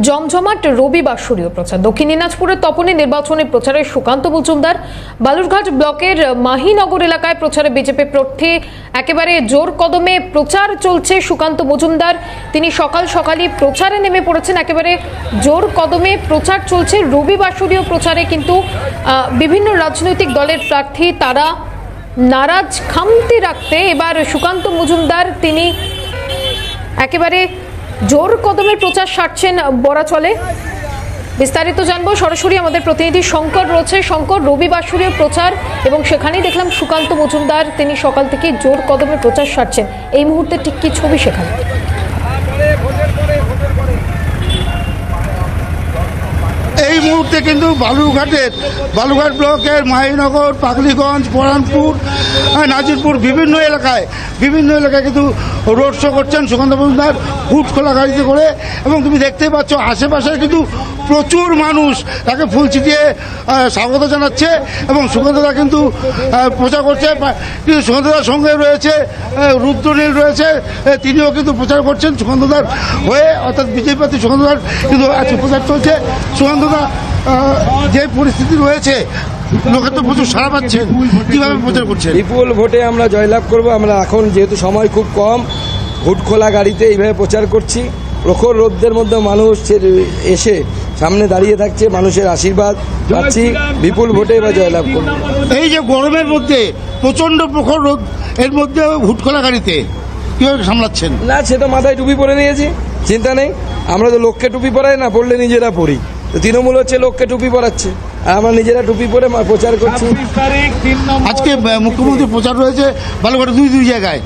জমজমাট রবি বাসরীয় প্রচার। দক্ষিণ দিনাজপুরের তপনে নির্বাচনী প্রচারে সুকান্ত মজুমদার। বালুরঘাট ব্লকের মাহিনগর এলাকায় প্রচারে বিজেপি প্রার্থী। একেবারে জোর কদমে প্রচার চলছে সুকান্ত মজুমদার। তিনি সকাল সকালই প্রচারে নেমে পড়েছেন। একেবারে জোর কদমে প্রচার চলছে রবি বাসরীয় প্রচারে। কিন্তু বিভিন্ন রাজনৈতিক দলের প্রার্থী তারা নারাজ, খামতি রাখতে এবার সুকান্ত মজুমদার তিনি একেবারে জোর কদমের প্রচার সারছেন বরাচলে। বিস্তারিত জানব, সরাসরি আমাদের প্রতিনিধি শঙ্কর রয়েছে। শঙ্কর রবি বাসুরীয় প্রচার এবং সেখানেই দেখলাম সুকান্ত মজুমদার, তিনি সকাল থেকে জোর কদমে প্রচার সারছেন। এই মুহূর্তে ঠিক কি ছবি সেখানে? এই মুহূর্তে কিন্তু বালুরঘাটের বালুঘাট ব্লকের মাহিনগর পাগলিগঞ্জ পরানপুর নাজিরপুর বিভিন্ন এলাকায় বিভিন্ন এলাকায় কিন্তু রোড শো করছেন সুগন্ধ মজুমদার হুট খোলা গাড়িতে করে। এবং তুমি দেখতেই পাচ্ছ আশেপাশে কিন্তু প্রচুর মানুষ তাকে ফুল ছিটিয়ে স্বাগত জানাচ্ছে। এবং সুগন্ধদা কিন্তু প্রচার করছে। কিন্তু সুগন্ধদার সঙ্গে রয়েছে রুদ্রনীল রয়েছে তিনিও কিন্তু প্রচার করছেন সুগন্ধদার হয়ে। অর্থাৎ বিজেপি প্রার্থী সুগন্ধদার কিন্তু আজকে প্রচার চলছে। আহ, যে পরিস্থিতি রয়েছে লোকের তো প্রচুর সারা পাচ্ছেন। কীভাবে প্রচার করছেন? বিপুল ভোটে আমরা জয়লাভ করব। আমরা এখন যেহেতু সময় খুব কম হুট খোলা গাড়িতে এইভাবে প্রচার করছি। প্রখর রোদ্রের মধ্যে মানুষ এসে সামনে দাঁড়িয়ে থাকছে মানুষের আশীর্বাদ পাচ্ছি। বিপুল ভোটে এবার জয়লাভ করব। এই যে গরমের মধ্যে প্রচণ্ড প্রখর রোদ এর মধ্যে হুটখোলা গাড়িতে কীভাবে সামলাচ্ছেন? না সে তো মাথায় টুপি পরে নিয়েছি চিন্তা নেই। আমরা তো লোককে টুপি পরাই না পড়লে নিজেরা পড়ি তৃণমূল হচ্ছে লোককে টুপি পরাচ্ছে। আর আমরা নিজেরা টুপি পরে প্রচার করছি। আজকে মুখ্যমন্ত্রী প্রচার রয়েছে বালুঘাটে দুই দুই জায়গায়।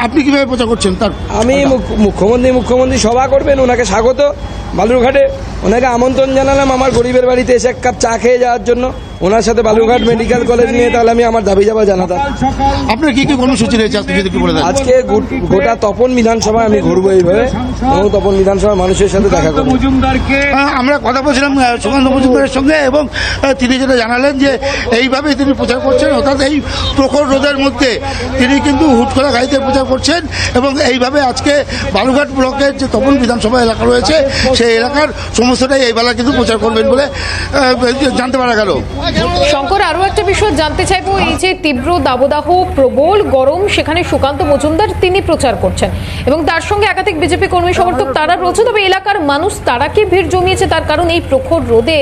আপনি কীভাবে প্রচার করছেন? তার আমি মুখ্য- মুখ্যমন্ত্রী মুখ্যমন্ত্রী সভা করবেন ওনাকে স্বাগত। বালুরঘাটে ওনাকে আমন্ত্রণ জানালাম আমার গরিবের বাড়িতে এসে এক কাপ চা খেয়ে যাওয়ার জন্য। ওনার সাথে বালুঘাট মেডিকেল কলেজ নিয়ে তাহলে আমি আমার দাবি যাবা জানাতাম। আপনার কি কি কর্মসূচি রয়েছে? আজকে যদি বলে আজকে গোটা তপন বিধানসভায় আমি ঘুরবো এইভাবে। এবং তপন বিধানসভার মানুষের সাথে দেখা করব। আমরা কথা বলছিলাম সুকান্ত মজুমদারের সঙ্গে এবং তিনি যেটা জানালেন যে এইভাবে তিনি প্রচার করছেন অর্থাৎ এই প্রখর রোদের মধ্যে তিনি কিন্তু হুটখোলা গাড়িতে প্রচার করছেন এবং এইভাবে আজকে বালুঘাট ব্লকের যে তপন বিধানসভা এলাকা রয়েছে সেই এলাকার সমস্তটাই এই বেলা কিন্তু প্রচার করবেন বলে জানতে পারা গেল। শঙ্কর আরও একটা বিষয় জানতে চাইব, এই যে তীব্র দাবদাহ, প্রবল গরম, সেখানে সুকান্ত মজুমদার তিনি প্রচার করছেন। এবং তার সঙ্গে একাধিক বিজেপি কর্মী সমর্থক তারা রয়েছে, তবে এলাকার মানুষ তারা কি ভিড় জমিয়েছে, তার কারণ এই প্রখর রোদে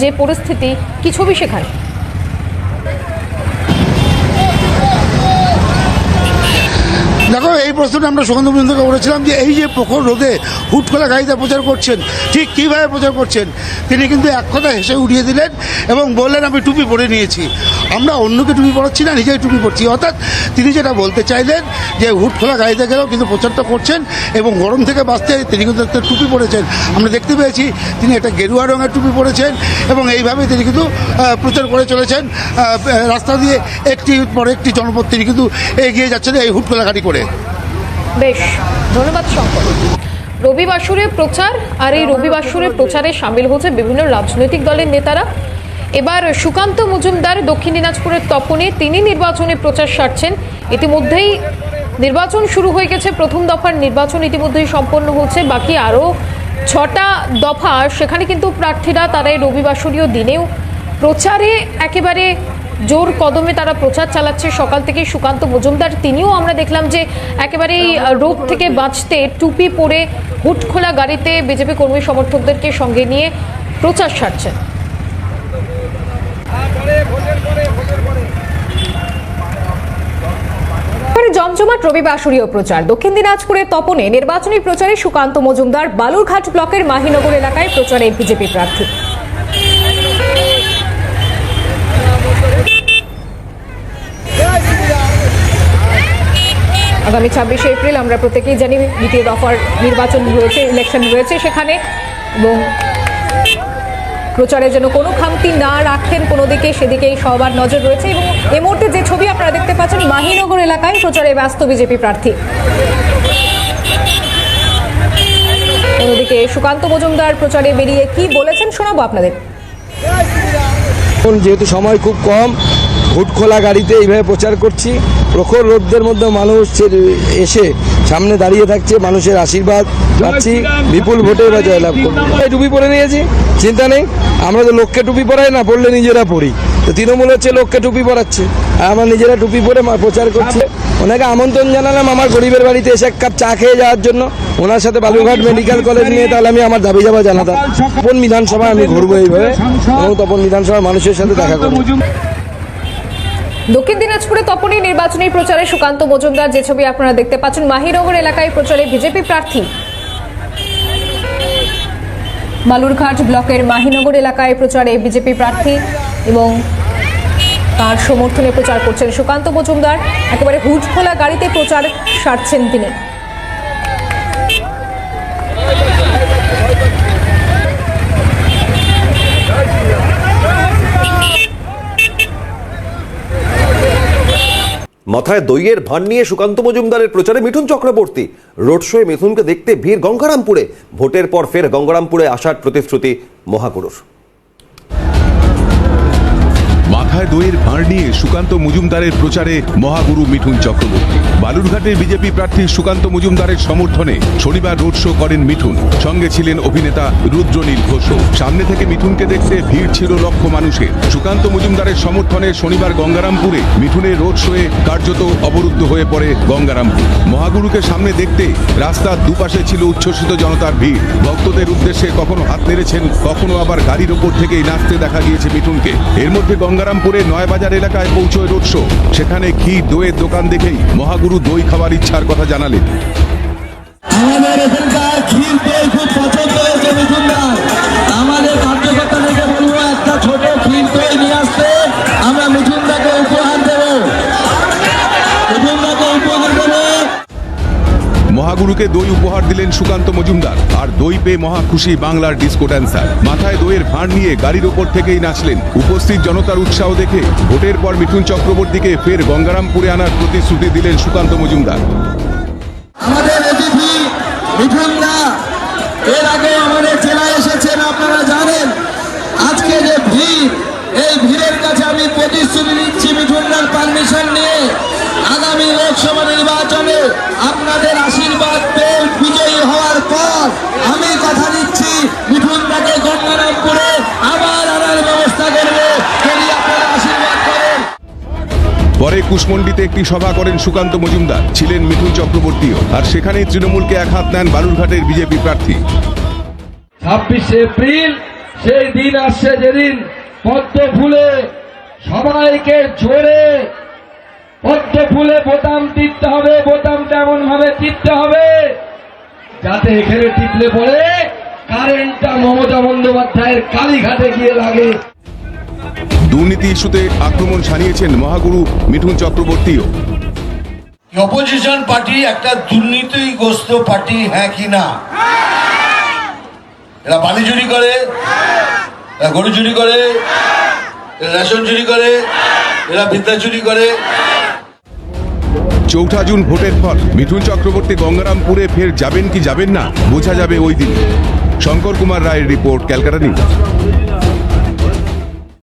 যে পরিস্থিতি, কি ছবি সেখানে? এই প্রশ্নটা আমরা সুগন্ধ মজুমদারকে করেছিলাম যে এই যে প্রখর রোদে হুটখোলা গাড়িতে প্রচার করছেন, ঠিক কীভাবে প্রচার করছেন, তিনি কিন্তু এক কথা হেসে উড়িয়ে দিলেন এবং বললেন, আমি টুপি পরে নিয়েছি। আমরা অন্যকে টুপি পরাচ্ছি না, নিজেই টুপি পরছি। অর্থাৎ তিনি যেটা বলতে চাইলেন যে হুটখোলা গাড়িতে গেলেও কিন্তু প্রচারটা করছেন এবং গরম থেকে বাঁচতে তিনি কিন্তু একটা টুপি পরেছেন। আমরা দেখতে পেয়েছি তিনি একটা গেরুয়া রঙের টুপি পরেছেন এবং এইভাবে তিনি কিন্তু প্রচার করে চলেছেন। রাস্তা দিয়ে একটি পর একটি জনপদ তিনি কিন্তু এগিয়ে যাচ্ছেন এই হুটখোলা গাড়ি করে। বেশ, ধন্যবাদ শঙ্কর। রবি বাসুরে প্রচার আর এই রবি বাসুরে প্রচারে সামিল হচ্ছে বিভিন্ন রাজনৈতিক দলের নেতারা। এবার সুকান্ত মজুমদার দক্ষিণ দিনাজপুরের তপনে তিনি নির্বাচনে প্রচার সারছেন। ইতিমধ্যেই নির্বাচন শুরু হয়ে গেছে, প্রথম দফার নির্বাচন ইতিমধ্যেই সম্পন্ন হচ্ছে। বাকি আরও ছটা দফা, সেখানে কিন্তু প্রার্থীরা তারা এই রবিবাসরীয় দিনেও প্রচারে একেবারে জোর কদমে তারা প্রচার চালাচ্ছে। সকাল থেকে সুকান্ত মজুমদার, তিনিও আমরা দেখলাম যে একেবারে রোগ থেকে বাঁচতে টুপি পরে হুটখোলা গাড়িতে বিজেপি কর্মী সমর্থকদেরকে সঙ্গে নিয়ে প্রচার সারছেন। জমজমাট রবি বাসরীয় প্রচার। দক্ষিণ দিনাজপুরের তপনে নির্বাচনী প্রচারে সুকান্ত মজুমদার, বালুরঘাট ব্লকের মাহিনগর এলাকায় প্রচারে বিজেপি প্রার্থী। আগামী ছাব্বিশে এপ্রিল আমরা প্রত্যেকেই জানি দ্বিতীয় দফার নির্বাচন রয়েছে ইলেকশন রয়েছে সেখানে এবং প্রচারে যেন কোনো খামতি না রাখেন, কোনো দিকে সেদিকেই সবার নজর রয়েছে এবং এই মুহূর্তে যে ছবি আপনারা দেখতে পাচ্ছেন, মাহিনগর এলাকায় প্রচারে ব্যস্ত বিজেপি প্রার্থী। অন্যদিকে সুকান্ত মজুমদার প্রচারে বেরিয়ে কি বলেছেন শোনাবো আপনাদের। যেহেতু সময় খুব কম হুট খোলা গাড়িতে এইভাবে প্রচার করছি। প্রখর রোদ্রের মধ্যে মানুষ এসে সামনে দাঁড়িয়ে থাকছে মানুষের আশীর্বাদ পাচ্ছি। বিপুল ভোটে এবার জয়লাভ করব। টুপি পরে নিয়েছি। চিন্তা নেই আমরা তো লোককে টুপি পরাই না পড়লে নিজেরা পড়ি তো তৃণমূল হচ্ছে লোককে টুপি পরাচ্ছে আর আমরা নিজেরা টুপি পরে প্রচার করছে। ওনাকে আমন্ত্রণ জানালাম আমার গরিবের বাড়িতে এসে এক কাপ চা খেয়ে যাওয়ার জন্য। ওনার সাথে বালুরঘাট মেডিকেল কলেজ নিয়ে তাহলে আমি আমার দাবি যাবা জানাতাম। তপন বিধানসভায় আমি ঘুরবো এইভাবে এবং তপন বিধানসভার মানুষের সাথে দেখা করব। দক্ষিণ দিনাজপুরে তপনি নির্বাচনী প্রচারে সুকান্ত মজুমদার। যে ছবি আপনারা দেখতে পাচ্ছেন, মাহিনগর এলাকায় প্রচারে বিজেপি প্রার্থী। মালুরঘাট ব্লকের মাহিনগর এলাকায় প্রচারে বিজেপি প্রার্থী এবং তার সমর্থনে প্রচার করছেন সুকান্ত মজুমদার। একেবারে হুট খোলা গাড়িতে প্রচার সারছেন তিনি। মাথায় দইয়ের ভান নিয়ে সুকান্ত মজুমদারের প্রচারে মিঠুন চক্রবর্তী। রোড শোয়ে মিথুনকে দেখতে ভিড় গঙ্গারামপুরে। ভোটের পর ফের গঙ্গারামপুরে আসার প্রতিশ্রুতি মহাগুরুর। মাথায় দইয়ের ভাঁড় নিয়ে সুকান্ত মজুমদারের প্রচারে মহাগুরু মিঠুন চক্রবর্তী। বালুরঘাটের বিজেপি প্রার্থী সুকান্ত মজুমদারের সমর্থনে শনিবার রোড শো করেন মিঠুন। সঙ্গে ছিলেন অভিনেতা রুদ্রনীল ঘোষ সামনে থেকে মিঠুনকে দেখতে ভিড় ছিল লক্ষ মানুষের। সুকান্ত মজুমদারের সমর্থনে শনিবার গঙ্গারামপুরে মিঠুনের রোড শোয়ে কার্যত অবরুদ্ধ হয়ে পড়ে গঙ্গারামপুর। মহাগুরুকে সামনে দেখতে রাস্তার দুপাশে ছিল উচ্ছ্বসিত জনতার ভিড়। ভক্তদের উদ্দেশ্যে কখনো হাত নেড়েছেন, কখনো আবার গাড়ির ওপর থেকেই নাচতে দেখা গিয়েছে মিঠুনকে। এর মধ্যে গঙ্গারামপুরে নয়বাজার এলাকায় পৌঁছয় রোড শো। সেখানে ঘি, দইয়ের দোকান দেখেই মহাগুরু দই খাবার ইচ্ছার কথা জানালেন। আমাদের এখানকার ক্ষীর দই খুব পছন্দ হয়েছে মিঠুনদার মহাগুরুকে দই উপহার দিলেন সুকান্ত মজুমদার। আর দই পেয়ে মহা খুশি বাংলার ডিস্কো ড্যান্সার মাথায় দইয়ের ভাঁড় নিয়ে গাড়ির ওপর থেকেই নাচলেন। উপস্থিত জনতার উৎসাহ দেখে ভোটের পর মিঠুন চক্রবর্তীকে ফের গঙ্গারামপুরে আনার প্রতিশ্রুতি দিলেন সুকান্ত মজুমদার। আমাদের কুশমন্ডিতে একটি সভা করেন সুকান্ত মজুমদার, ছিলেন মিঠুন চক্রবর্তীও, আর সেখানেই তৃণমূলকে এক হাত নেন বালুরঘাটের বিজেপি প্রার্থী। ছাব্বিশে এপ্রিল, সেই দিন আসছে যেদিন পদ্ম ফুলে সবাইকে জোরে পদ্ম ফুলে বোতাম টিপতে হবে, বোতামটা তেমন ভাবে টিপতে হবে, যাতে এখানে টিপলে পরে কারেন্টটা মমতা বন্দ্যোপাধ্যায়ের কালীঘাটে গিয়ে লাগে। দুর্নীতি ইস্যুতে আক্রমণ সানিয়েছেন মহাগুরু মিঠুন চক্রবর্তীও। অপোজিশন পার্টি একটা দুর্নীতিগ্রস্ত পার্টি হ্যাঁ কি না? এরা বালি চুরি করে এরা গরু চুরি করে এরা রেশন চুরি করে এরা বিদ্যা চুরি করে। চৌঠা জুন ভোটের ফল মিঠুন চক্রবর্তী গঙ্গারামপুরে ফের যাবেন কি যাবেন না বোঝা যাবে ওই দিন। শঙ্কর কুমার রায়ের রিপোর্ট ক্যালকাটা নিউজ।